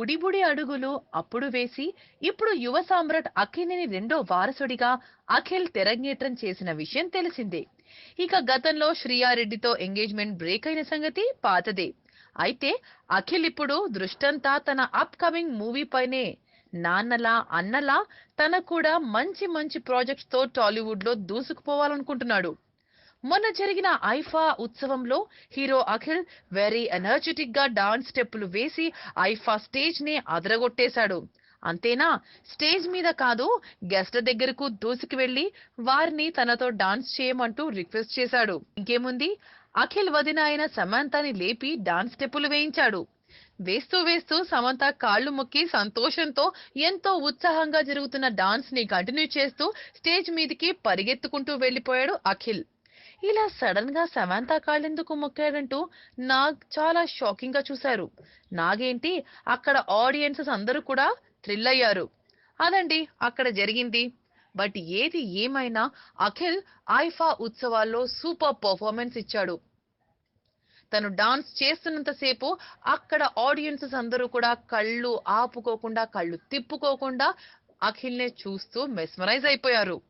బుడిబుడి అడుగులు అప్పుడు వేసి ఇప్పుడు యువ సామ్రాట్ అఖిల్ని రెండో వారసుడిగా అఖిల్ తెరంగేట్రం చేసిన విషయం తెలిసిందే. ఇక గతంలో శ్రీయారెడ్డితో ఎంగేజ్మెంట్ బ్రేక్ అయిన సంగతి పాతదే. అయితే అఖిల్ ఇప్పుడు దృష్టంతా తన అప్ కమింగ్ మూవీ పైనే. నాన్నలా అన్నలా తన కూడా మంచి మంచి ప్రాజెక్ట్స్తో టాలీవుడ్లో దూసుకుపోవాలనుకుంటున్నాడు. మొన్న జరిగిన ఐఫా ఉత్సవంలో హీరో అఖిల్ వెరీ ఎనర్జెటిక్గా డాన్స్ స్టెప్పులు వేసి ఐఫా స్టేజ్ని అదరగొట్టేశాడు. అంతేనా? స్టేజ్ మీద కాదు గెస్ట్ల దగ్గరకు దూసుకు వెళ్ళి వారిని తనతో డాన్స్ చేయమంటూ రిక్వెస్ట్ చేశాడు. ఇంకేముంది? అఖిల్ వదిన అయిన సమంతని లేపి డాన్స్ స్టెప్పులు వేయించాడు. వేస్తూ వేస్తూ సమంత కాళ్ళు మొక్కి సంతోషంతో ఎంతో ఉత్సాహంగా జరుగుతున్న డాన్స్ని కంటిన్యూ చేస్తూ స్టేజ్ మీదకి పరిగెత్తుకుంటూ వెళ్ళిపోయాడు అఖిల్. ఇలా సడన్గా సమంత కాళ్ళెందుకు మొక్కాడంటూ నాగ్ చాలా షాకింగ్గా చూశారు. నాగేంటి? అక్కడ ఆడియన్సెస్ అందరూ కూడా థ్రిల్ అయ్యారు అదండి అక్కడ జరిగింది. బట్ ఏది ఏమైనా అఖిల్ ఐఫా ఉత్సవాల్లో సూపర్ పర్ఫార్మెన్స్ ఇచ్చాడు. తను డాన్స్ చేస్తున్నంతసేపు అక్కడ ఆడియన్సెస్ అందరూ కూడా కళ్ళు ఆపుకోకుండా కళ్ళు తిప్పుకోకుండా అఖిల్నే చూస్తూ మెస్మరైజ్ అయిపోయారు.